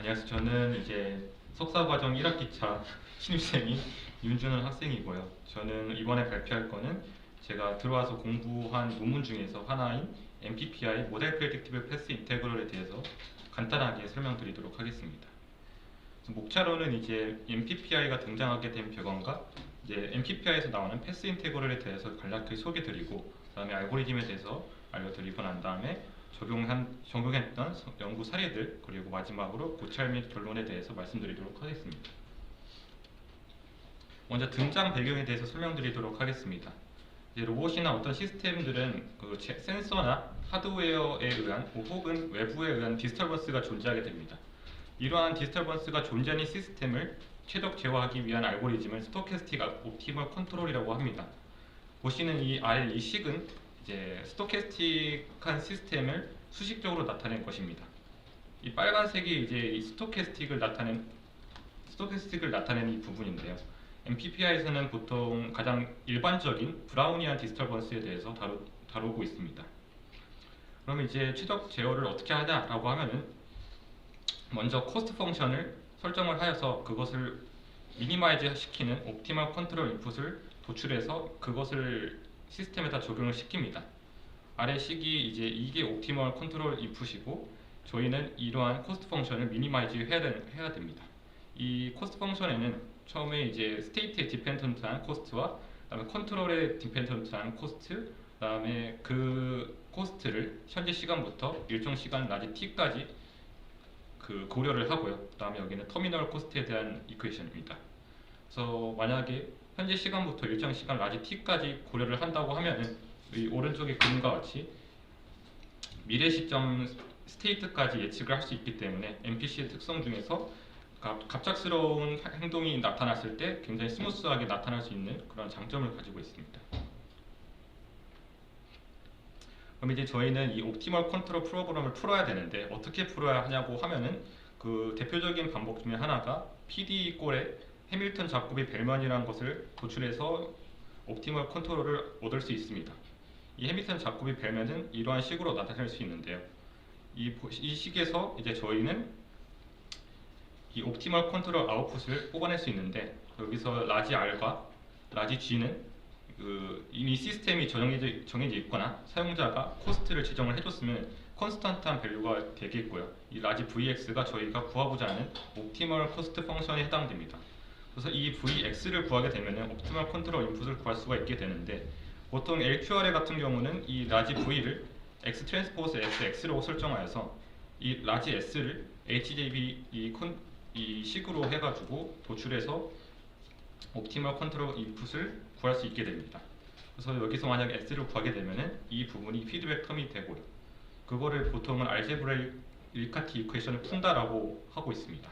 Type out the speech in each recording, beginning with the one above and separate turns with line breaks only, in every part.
안녕하세요. 저는 이제 석사 과정 1학기 차 신입생인 윤준원 학생이고요. 저는 이번에 발표할 거는 제가 들어와서 공부한 논문 중에서 하나인 MPPI 모델 프레딕티브 패스 인테그럴에 대해서 간단하게 설명드리도록 하겠습니다. 목차로는 이제 MPPI가 등장하게 된 배경과 이제 MPPI에서 나오는 패스 인테그럴에 대해서 간략히 소개드리고 그다음에 알고리즘에 대해서 알려드리고 난 다음에 적용한 적용했던 서- 연구 사례들 그리고 마지막으로 고찰 및 결론에 대해서 말씀드리도록 하겠습니다. 먼저 등장 배경에 대해서 설명드리도록 하겠습니다. 로봇이나 어떤 시스템들은 그 제- 센서나 하드웨어에 의한 혹은 외부에 의한 디스터번스가 존재하게 됩니다. 이러한 디스터번스가 존재하는 시스템을 최적 제어하기 위한 알고리즘을 스토캐스틱 옵티멀 컨트롤이라고 합니다. 보시는 이 아래 이 식은 이제 스토캐스틱한 시스템을 수식적으로 나타낸 것입니다. 이 빨간색이 이제 이 스토캐스틱을 나타낸 스토캐스틱을 나타내는 이 부분인데요. MPPI에서는 보통 가장 일반적인 브라우니안 디스터번스에 대해서 다루, 다루고 있습니다. 그럼 이제 최적 제어를 어떻게 하냐라고 하면은 먼저 코스트 펑션을 설정을 하여서 그것을 미니마이즈 시키는 옵티멀 컨트롤 인풋을 도출해서 그것을 시스템에다 적용을 시킵니다. 아래 식이 이제 이게 옵티멀 컨트롤 인풋이고 저희는 이러한 코스트 펑션을 미니마이즈 해야, 되, 해야 됩니다. 이 코스트 펑션에는 처음에 이제 스테이트에 디펜던트한 코스트와 그다음에 컨트롤에 디펜던트한 코스트 그다음에 그 코스트를 현재 시간부터 일정 시간 라지 t까지 그 고려를 하고요. 그다음에 여기는 터미널 코스트에 대한 이퀘이션입니다. 그래서 만약에 현재 시간부터 일정 시간 라지 t까지 고려를 한다고 하면은 이 오른쪽의 그림과 같이 미래 시점 스테이트까지 예측을 할 수 있기 때문에 MPC의 특성 중에서 갑- 갑작스러운 하- 행동이 나타났을 때 굉장히 스무스하게 나타날 수 있는 그런 장점을 가지고 있습니다. 그럼 이제 저희는 이 옵티멀 컨트롤 프로그램을 풀어야 되는데 어떻게 풀어야 하냐고 하면은 그 대표적인 방법 중에 하나가 PD 꼴에 해밀턴 작곱의 벨만이라는 것을 도출해서 옵티멀 컨트롤을 얻을 수 있습니다. 이 해밀턴 작곱의 벨만은 이러한 식으로 나타낼 수 있는데요. 이, 보- 이 식에서 이제 저희는 이 옵티멀 컨트롤 아웃풋을 뽑아낼 수 있는데 여기서 라지 R과 라지 G는 그 이미 시스템이 정해져, 정해져 있거나 사용자가 코스트를 지정을 해줬으면 컨스탄트한 밸류가 되겠고요. 이 라지 VX가 저희가 구하고자 하는 옵티멀 코스트 펑션에 해당됩니다. 그래서 이 VX를 구하게 되면 옵티멀 컨트롤 인풋을 구할 수가 있게 되는데 보통 LQRA 같은 경우는 이 라지 V를 X 트랜스포스 S X로 설정하여서 이 라지 S를 HJB 이, 콘, 이 식으로 해가지고 도출해서 옵티멀 컨트롤 인풋을 구할 수 있게 됩니다. 그래서 여기서 만약 S를 구하게 되면은 이 부분이 피드백 텀이 되고요. 그거를 보통은 알제브레 일카티 이퀘이션을 푼다라고 하고 있습니다.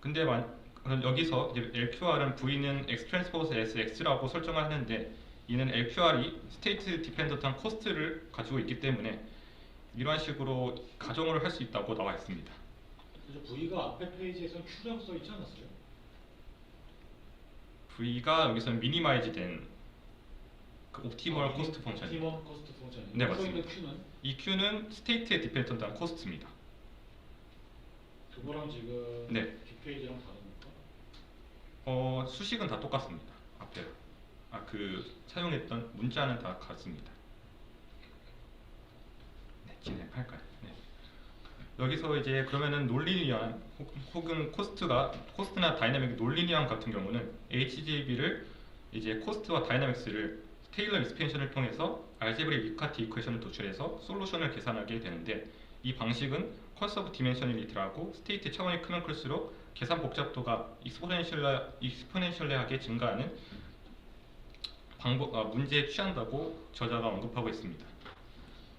근데 만, 그럼 여기서 이제 LQR은 V는 X 트랜스포스 S X라고 설정을 하는데 이는 LQR이 스테이트 디펜던트한 코스트를 가지고 있기 때문에 이러한 식으로 가정을 할 수 있다고 나와 있습니다.
그래서 V가 앞에 페이지에서 Q라고 써 있지 않았어요?
V가 여기서는 미니마이즈 된 그 옵티멀
아,
코스트 펑션입니다.
옵티멀 코스트 펑션.
네, 맞습니다.
Q는
이 Q는 스테이트에 디펜던트한 코스트입니다.
그거랑 지금
네.
뒷페이지랑 다릅니까?
어, 수식은 다 똑같습니다. 앞에 아 그 사용했던 문자는 다 같습니다. 네, 진행할까요? 네. 여기서 이제 그러면은 논리니언 혹- 혹은 코스트가 코스트나 다이나믹 논리니언 같은 경우는 HGB를 이제 코스트와 다이나믹스를 테일러 익스펜션을 통해서 알제브리 위카티 이퀘이션을 도출해서 솔루션을 계산하게 되는데 이 방식은 컨서브 디멘셔널리티라고 스테이트 차원이 크면 클수록 계산 복잡도가 익스포넨셜레, 익스포넨셜레 하게 증가하는 방법, 아, 문제에 취한다고 저자가 언급하고 있습니다.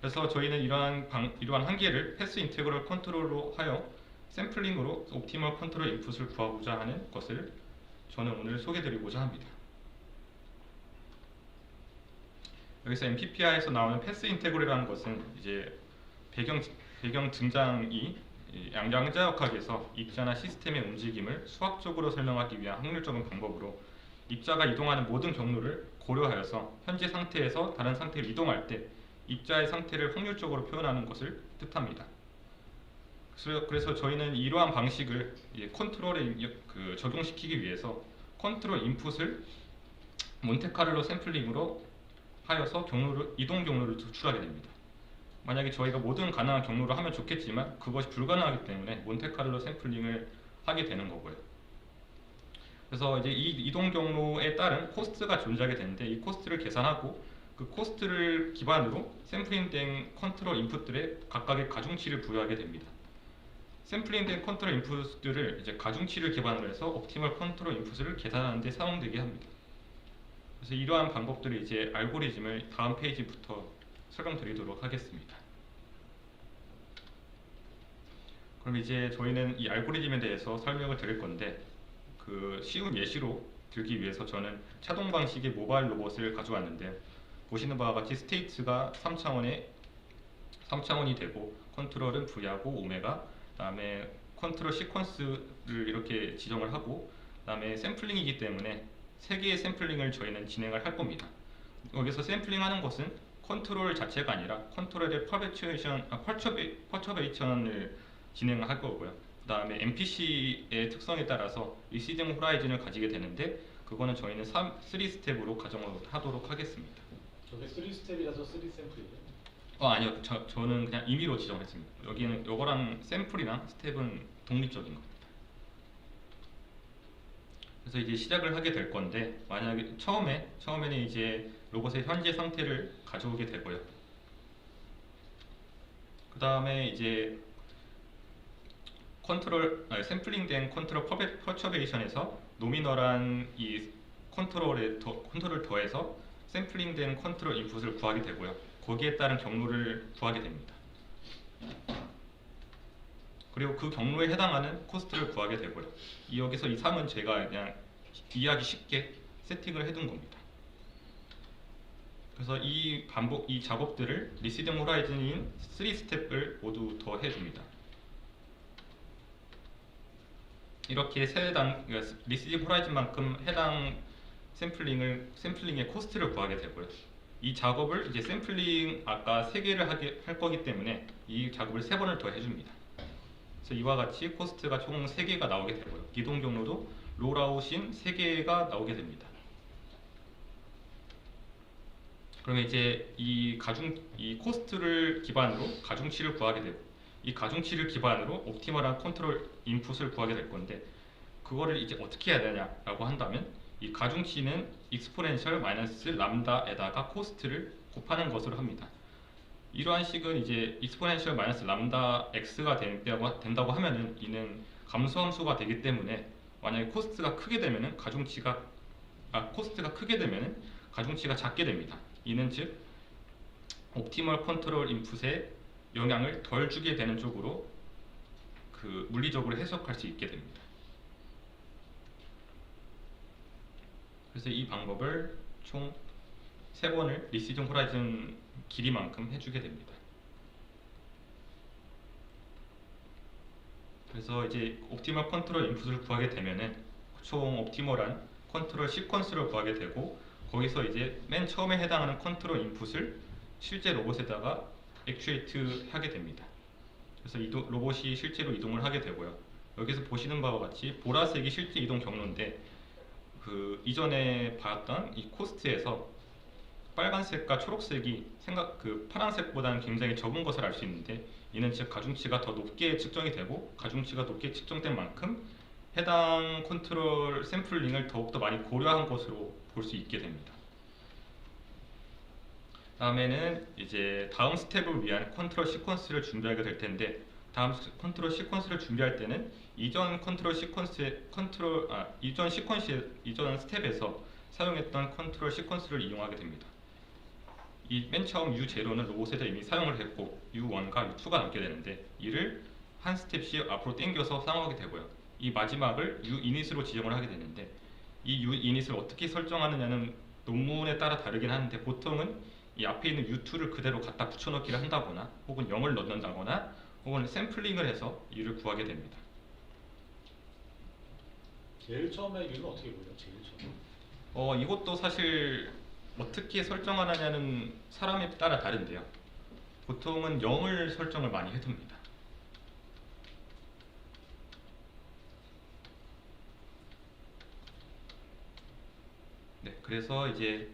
그래서 저희는 이러한 방, 이러한 한계를 패스 인테그럴 컨트롤로 하여 샘플링으로 옵티멀 컨트롤 인풋을 구하고자 하는 것을 저는 오늘 소개드리고자 합니다. 여기서 MPPI에서 나오는 패스 인테그럴이라는 것은 이제 배경 배경 등장이 이 양- 양자역학에서 입자나 시스템의 움직임을 수학적으로 설명하기 위한 확률적인 방법으로 입자가 이동하는 모든 경로를 고려하여서 현재 상태에서 다른 상태로 이동할 때 입자의 상태를 확률적으로 표현하는 것을 뜻합니다. 그래서, 저희는 이러한 방식을 컨트롤에 그 적용시키기 위해서 컨트롤 인풋을 몬테카를로 샘플링으로 하여서 경로를 이동 경로를 도출하게 됩니다. 만약에 저희가 모든 가능한 경로를 하면 좋겠지만 그것이 불가능하기 때문에 몬테카를로 샘플링을 하게 되는 거고요. 그래서 이제 이 이동 경로에 따른 코스트가 존재하게 되는데 이 코스트를 계산하고 그 코스트를 기반으로 샘플링된 컨트롤 인풋들에 각각의 가중치를 부여하게 됩니다. 샘플링된 컨트롤 인풋들을 이제 가중치를 기반으로 해서 옵티멀 컨트롤 인풋을 계산하는 데 사용되게 합니다. 그래서 이러한 방법들을 이제 알고리즘을 다음 페이지부터 설명드리도록 하겠습니다. 그럼 이제 저희는 이 알고리즘에 대해서 설명을 드릴 건데 그 쉬운 예시로 들기 위해서 저는 차동 방식의 모바일 로봇을 가져왔는데 보시는 바와 같이 스테이트가 3차원의 3차원이 되고 컨트롤은 V하고 오메가 그다음에 컨트롤 시퀀스를 이렇게 지정을 하고 그다음에 샘플링이기 때문에 세 개의 샘플링을 저희는 진행을 할 겁니다. 여기서 샘플링 하는 것은 컨트롤 자체가 아니라 컨트롤의 퍼베츄에이션, 아, 퍼처베, 퍼처베이션을 진행할 거고요. 그 다음에 MPC의 특성에 따라서 리시딩 호라이즌을 가지게 되는데 그거는 저희는 3, 3스텝으로 가정을 하도록 하겠습니다.
저게 3스텝이라서 3샘플이에요.
어 아니요 저, 저는 그냥 임의로 지정했습니다 여기는 요거랑 샘플이랑 스텝은 독립적인 겁니다 그래서 이제 시작을 하게 될 건데 만약에 처음에 처음에는 이제 로봇의 현재 상태를 가져오게 되고요 그 다음에 이제 컨트롤 아니, 샘플링된 컨트롤 퍼처베이션에서 노미널한 이 컨트롤에 더, 컨트롤을 더해서 샘플링된 컨트롤 인풋을 구하게 되고요. 거기에 따른 경로를 구하게 됩니다. 그리고 그 경로에 해당하는 코스트를 구하게 되고요. 이 여기서 이 3은 제가 그냥 이해하기 쉽게 세팅을 해둔 겁니다. 그래서 이 반복 이 작업들을 리시딩 호라이즌인 3스텝을 모두 더 해줍니다. 이렇게 세당 그러니까 리시딩 호라이즌만큼 해당 샘플링을 샘플링의 코스트를 구하게 되고요. 이 작업을 이제 샘플링 아까 세 개를 할 거기 때문에 이 작업을 세 번을 더 해줍니다. 그래서 이와 같이 코스트가 총세 개가 나오게 되고요. 이동 경로도 롤아웃인 세 개가 나오게 됩니다. 그러면 이제 이 가중 이 코스트를 기반으로 가중치를 구하게 되고 이 가중치를 기반으로 옵티멀한 컨트롤 인풋을 구하게 될 건데 그거를 이제 어떻게 해야 되냐라고 한다면 이 가중치는 익스포넨셜 마이너스 람다에다가 코스트를 곱하는 것으로 합니다. 이러한 식은 이제 마이너스 람다 x가 된다고, 된다고 하면은 이는 감소함수가 되기 때문에 만약에 코스트가 크게 되면은 가중치가 아 코스트가 크게 되면은 가중치가 작게 됩니다. 이는 즉 옵티멀 컨트롤 인풋에 영향을 덜 주게 되는 쪽으로 그 물리적으로 해석할 수 있게 됩니다. 그래서 이 방법을 총세 번을 리시즌 호라이즌 길이만큼 해주게 됩니다. 그래서 이제 옵티멀 컨트롤 인풋을 구하게 되면은 총 옵티멀한 컨트롤 시퀀스를 구하게 되고 거기서 이제 맨 처음에 해당하는 컨트롤 인풋을 실제 로봇에다가 액추에이트 하게 됩니다. 그래서 이동, 로봇이 실제로 이동을 하게 되고요. 여기서 보시는 바와 같이 보라색이 실제 이동 경로인데 그 이전에 봤던 이 코스트에서 빨간색과 초록색이 생각 그 파란색보다는 굉장히 적은 것을 알 수 있는데 이는 즉 가중치가 더 높게 측정이 되고 가중치가 높게 측정된 만큼 해당 컨트롤 샘플링을 더욱더 많이 고려한 것으로 볼 수 있게 됩니다. 다음에는 이제 다음 스텝을 위한 컨트롤 시퀀스를 준비하게 될 텐데 다음 스- 컨트롤 시퀀스를 준비할 때는 이전 컨트롤 시퀀스의 컨트롤 아 이전 시퀀스 이전 스텝에서 사용했던 컨트롤 시퀀스를 이용하게 됩니다. 이 맨 처음 U0는 로봇에서 이미 사용을 했고 U1과 U2가 남게 되는데 이를 한 스텝씩 앞으로 당겨서 사용하게 되고요. 이 마지막을 U init으로 지정을 하게 되는데 이 U init을 어떻게 설정하느냐는 논문에 따라 다르긴 하는데 보통은 이 앞에 있는 U2를 그대로 갖다 붙여넣기를 한다거나 혹은 0을 넣는다거나 혹은 샘플링을 해서 이를 구하게 됩니다.
제일 처음에 U는 어떻게 보죠? 제일 처음.
어, 이것도 사실 뭐 어떻게 설정하느냐는 사람에 따라 다른데요. 보통은 0을 설정을 많이 해둡니다. 네, 그래서 이제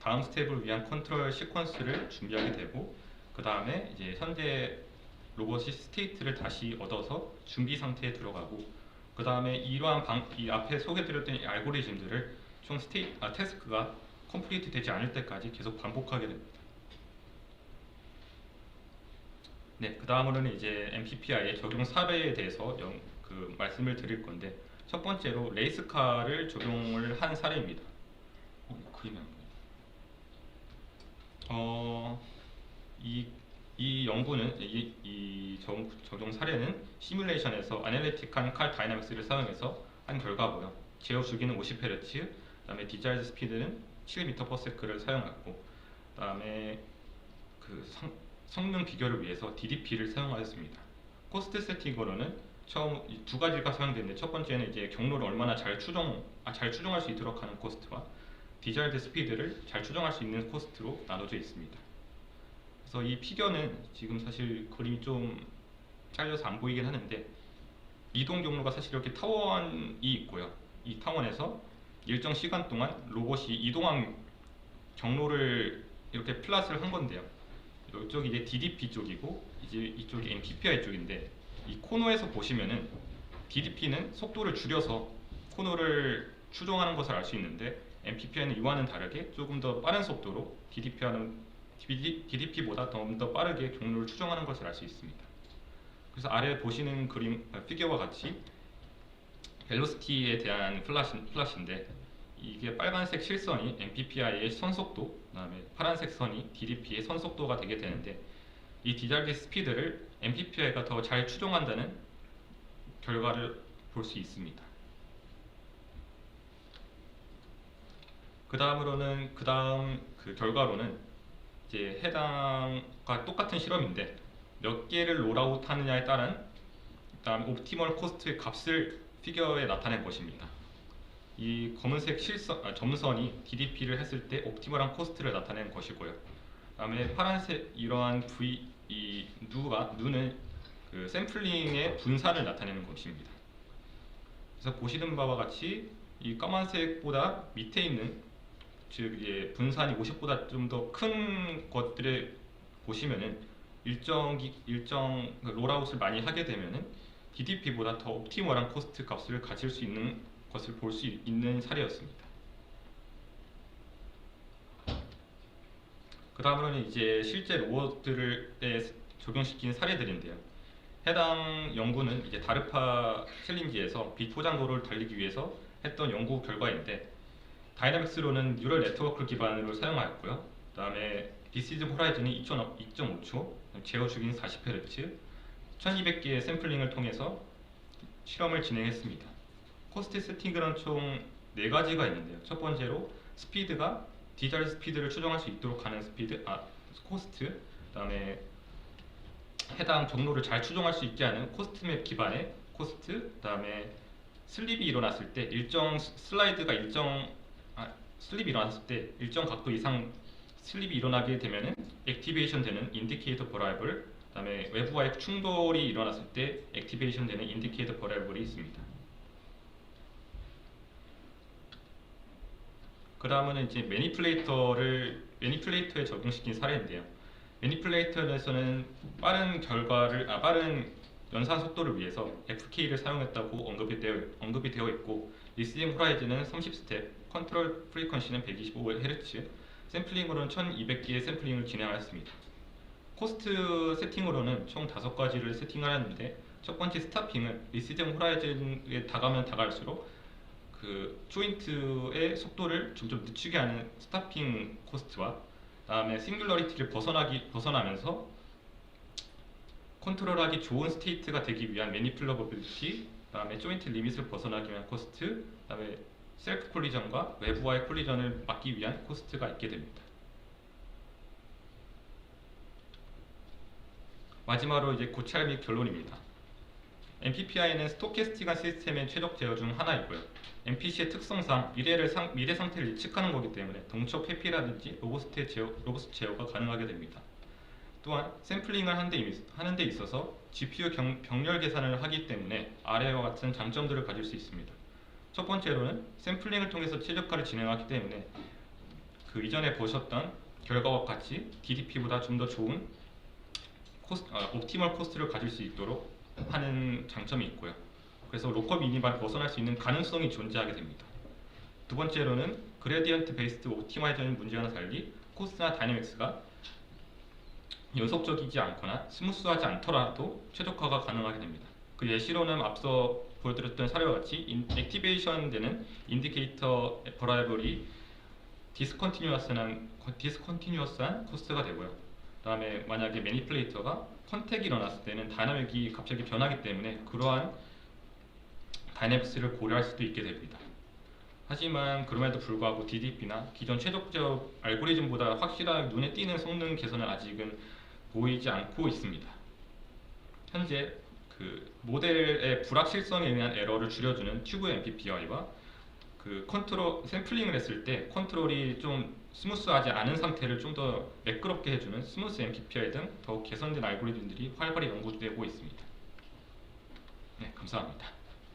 다음 스텝을 위한 컨트롤 시퀀스를 준비하게 되고 그 다음에 이제 현재 로봇이 스테이트를 다시 얻어서 준비 상태에 들어가고 그 다음에 이러한 방, 이 앞에 소개드렸던 알고리즘들을 총 스테이, 아, 태스크가 컴플리트 되지 않을 때까지 계속 반복하게 됩니다. 네, 그 다음으로는 이제 MPPI의 적용 사례에 대해서 영, 그 말씀을 드릴 건데 첫 번째로 레이스카를 적용을 한 사례입니다. 어, 그림이. 어, 이, 이 연구는 이, 이 적, 적용 사례는 시뮬레이션에서 아날리틱한 칼 다이나믹스를 사용해서 한 결과고요. 제어 주기는 50Hz, 그 다음에 디자이드 스피드는 7m/s를 사용했고, 그다음에 그 성, 성능 비교를 위해서 DDP를 사용하였습니다. 코스트 세팅으로는 처음 이두 가지가 사용되는데 첫 번째는 이제 경로를 얼마나 잘 추정 아, 잘 추정할 수 있도록 하는 코스트와 디자이드 스피드를 잘 추정할 수 있는 코스트로 나눠져 있습니다. 그래서 이 피겨는 지금 사실 그림이 좀 잘려서 안 보이긴 하는데 이동 경로가 사실 이렇게 타원이 있고요. 이 타원에서 일정 시간 동안 로봇이 이동한 경로를 이렇게 플랫을 한 건데요. 이쪽이 이제 DDP 쪽이고 이제 이쪽이 MPPI 쪽인데 이 코너에서 보시면은 DDP는 속도를 줄여서 코너를 추종하는 것을 알 수 있는데 MPPI는 이와는 다르게 조금 더 빠른 속도로 DDP하는 DDP보다 좀 더 빠르게 경로를 추정하는 것을 알 수 있습니다. 그래서 아래 보시는 그림 아, 피겨와 같이 벨로시티에 대한 플래시, 플래시인데 이게 빨간색 실선이 MPPI의 선속도, 그다음에 파란색 선이 DDP의 선속도가 되게 되는데 이 디자이드 스피드를 MPPI가 더 잘 추종한다는 결과를 볼 수 있습니다. 그 다음으로는 그 다음 그 결과로는 이제 해당과 똑같은 실험인데 몇 개를 롤아웃 하느냐에 따른 그다음 옵티멀 코스트의 값을 피겨에 나타낸 것입니다. 이 검은색 실선 아, 점선이 DDP를 했을 때 옵티멀한 코스트를 나타낸 것이고요. 그다음에 파란색 이러한 V 이 누가 누는 그 샘플링의 분산을 나타내는 것입니다. 그래서 보시는 바와 같이 이 까만색보다 밑에 있는 즉 이제 분산이 50보다 좀 더 큰 것들을 보시면은 일정 기- 일정 그 롤아웃을 많이 하게 되면은 DDP보다 더 옵티멀한 코스트 값을 가질 수 있는 것을 볼 수 있는 사례였습니다. 그 다음으로는 이제 실제 로봇들을 에 적용시킨 사례들인데요. 해당 연구는 이제 다르파 챌린지에서 비포장도로를 달리기 위해서 했던 연구 결과인데 다이나믹스로는 뉴럴 네트워크 기반으로 사용하였고요. 그 다음에 디시즈 호라이즌이 2.5초, 제어 주기는 40Hz, 1200개의 샘플링을 통해서 실험을 진행했습니다. 코스트 세팅은 총 4가지가 있는데요. 첫 번째로 스피드가 디자이드 스피드를 추정할 수 있도록 하는 스피드, 아 코스트, 그 다음에 해당 경로를 잘 추정할 수 있게 하는 코스트맵 기반의 코스트, 그 다음에 슬립이 일어났을 때 일정 스- 슬라이드가 일정 아, 슬립이 일어났을 때 일정 각도 이상 슬립이 일어나게 되면은 액티베이션 되는 인디케이터 버라이블, 그 다음에 외부와의 충돌이 일어났을 때 액티베이션 되는 인디케이터 버라이블이 있습니다. 그 다음은 이제 매니플레이터를 매니플레이터에 적용시킨 사례인데요. 매니플레이터에서는 빠른 결과를 아 빠른 연산 속도를 위해서 FK를 사용했다고 언급이 되어 언급이 되어 있고 리스닝 호라이즌은 30스텝, 컨트롤 프리퀀시는 125Hz, 샘플링으로는 1,200개의 샘플링을 진행하였습니다. 코스트 세팅으로는 총 다섯 가지를 세팅하였는데 첫 번째 스타핑은 리시즌 호라이즌에 다가면 다갈수록 그 조인트의 속도를 점점 늦추게 하는 스타핑 코스트와 다음에 싱글러리티를 벗어나기 벗어나면서 컨트롤하기 좋은 스테이트가 되기 위한 매니플러버빌리티, 다음에 조인트 리밋을 벗어나기 위한 코스트, 다음에 셀프 콜리전과 외부와의 콜리전을 막기 위한 코스트가 있게 됩니다. 마지막으로 이제 고찰 및 결론입니다. MPPI는 스토캐스틱한 시스템의 최적 제어 중 하나이고요. MPC의 특성상 미래를 상, 미래 상태를 예측하는 거기 때문에 동적 회피라든지 로보스트의 제어, 로보스트 제어가 가능하게 됩니다. 또한 샘플링을 하는 데 있어서 GPU 경, 병렬 계산을 하기 때문에 아래와 같은 장점들을 가질 수 있습니다. 첫 번째로는 샘플링을 통해서 최적화를 진행하기 때문에 그 이전에 보셨던 결과와 같이 DDP보다 좀 더 좋은 코스, 아, 옵티멀 코스트를 가질 수 있도록 하는 장점이 있고요. 그래서 로컬 미니만 벗어날 수 있는 가능성이 존재하게 됩니다. 두 번째로는 그레디언트 베이스드 옵티마이저는 문제와는 달리 코스트나 다이내믹스가 연속적이지 않거나 스무스하지 않더라도 최적화가 가능하게 됩니다. 그 예시로는 앞서 보여드렸던 사례와 같이 인, 액티베이션 되는 인디케이터 버라이블이 디스컨티뉴어스한 디스컨티뉴어스한 코스트가 되고요. 그다음에 만약에 매니플레이터가 컨택이 일어났을 때는 다이나믹이 갑자기 변하기 때문에 그러한 다이내믹스를 고려할 수도 있게 됩니다. 하지만 그럼에도 불구하고 DDP나 기존 최적적 알고리즘보다 확실하게 눈에 띄는 성능 개선은 아직은 보이지 않고 있습니다. 현재 그 모델의 불확실성에 의한 에러를 줄여주는 튜브 MPPI와 그 컨트롤 샘플링을 했을 때 컨트롤이 좀 스무스하지 않은 상태를 좀 더 매끄럽게 해주는 스무스 MPPI 등 더욱 개선된 알고리즘들이 활발히 연구되고 있습니다. 네, 감사합니다.